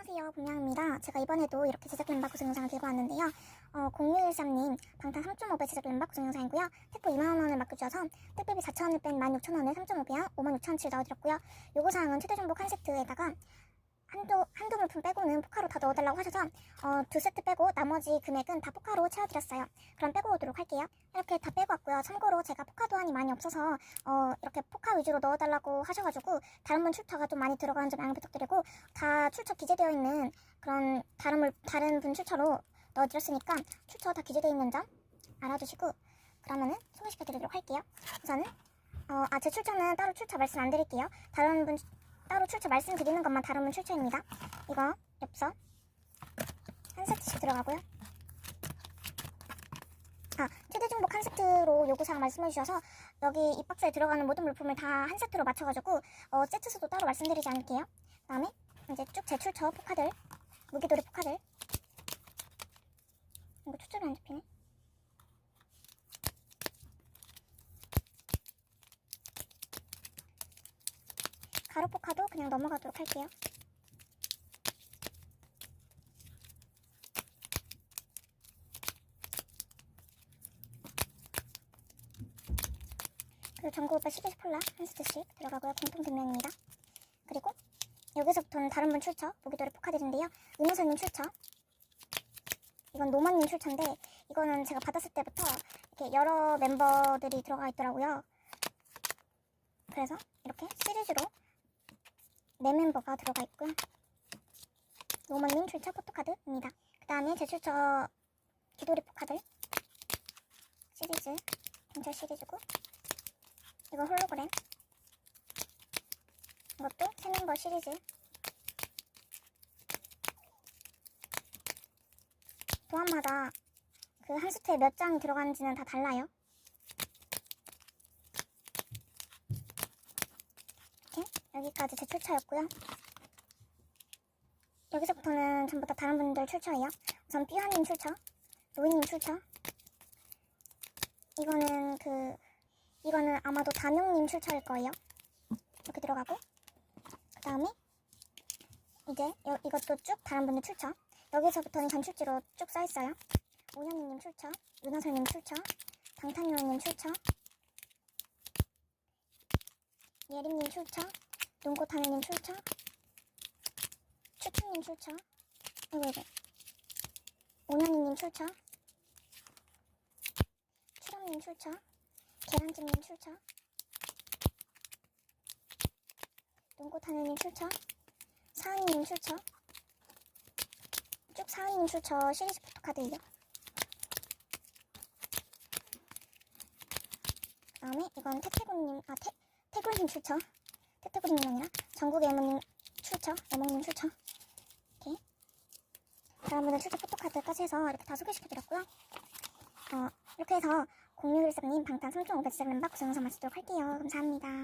안녕하세요. 분명입니다. 제가 이번에도 이렇게 제작 멤버 구성 영상을 들고 왔는데요. 어, 0613님 방탄 3.5배 제작 멤버 구성 영상이고요. 택보 2만원을 맡겨주셔서 택배비 4,000원을 뺀 16,000원에 3.5배양 56,000원치를 넣어드렸고요. 요구사항은 최대 정보 한 세트에다가 한두, 한두 물품 빼고는 포카로 다 넣어달라고 하셔서 어, 두 세트 빼고 나머지 금액은 다 포카로 채워드렸어요. 그럼 빼고 오도록 할게요. 이렇게 다 빼고 왔고요. 참고로 제가 포카 도안이 많이 없어서 어, 이렇게 포카 위주로 넣어달라고 하셔가지고 다른 분 출처가 좀 많이 들어가는 점 양해 부탁드리고 다 출처 기재되어 있는 그런 다른 물, 다른 분 출처로 넣어드렸으니까 출처 다 기재되어 있는 점 알아두시고 그러면은 소개시켜드리도록 할게요. 우선은 어, 아, 제 출처는 따로 출처 말씀 안 드릴게요. 다른 분 따로 출처 말씀드리는 것만 분 출처입니다. 이거 엽서 한 세트씩 들어가고요. 아, 최대 중복 한 세트로 요구사항 말씀해 주셔서 여기 이 박스에 들어가는 모든 물품을 다 한 세트로 맞춰가지고 어, 세트 수도 따로 말씀드리지 않을게요. 그 다음에 이제 쭉 제 출처 포카들, 무기돌이 포카들. 이거 초점이 안 잡히네. 가로 포카도 그냥 넘어가도록 할게요. 그리고 전구 오빠 12시 폴라 한 세트씩 들어가고요. 공통 변명입니다. 그리고 여기서부터는 다른 분 출처, 무기돌이 포카들인데요. 은호사님 출처. 이건 노마님 출처인데 이거는 제가 받았을 때부터 이렇게 여러 멤버들이 들어가 있더라고요. 그래서 이렇게 시리즈로 네 멤버가 들어가 있고요. 노마님 출처 포토카드입니다. 그 다음에 제 출처 귀돌이 포카들 시리즈 경찰 시리즈고 이거 홀로그램 이것도 세 멤버 시리즈 도안마다 그 한 수트에 몇장 들어가는지는 다 달라요 이렇게 여기까지 제 출처였고요 여기서부터는 전부 다 다른 분들 출처예요 우선 삐아님 출처 로이님 출처 이거는 그 이거는 아마도 단용님 출처일 거예요. 이렇게 들어가고 그 다음에 이제 여- 이것도 쭉 다른 분들 출처 여기서부터는 전출지로 쭉 써있어요. 오현이님 출처, 윤하설님 출처, 방탄요원님 출처, 예림님 출처, 눈꽃하늘님 출처, 추추님 출처, 이거 이거 오현이님 출처, 추람님 출처, 계란찜님 출처? 눈꽃하늘님 출처? 사은이님 출처? 쭉 사은이님 출처 시리즈 포토카드예요. 그 다음에 이건 태태군님 아 태, 태군님 출처 아니라 전국의 애모님 출처 애몽님 출처 이렇게 다른 분들 출처 포토카드까지 해서 이렇게 다 소개시켜드렸고요 어, 이렇게 해서 0613님 방탄 3.5배 제작 멤버 구성 영상 마치도록 할게요. 감사합니다.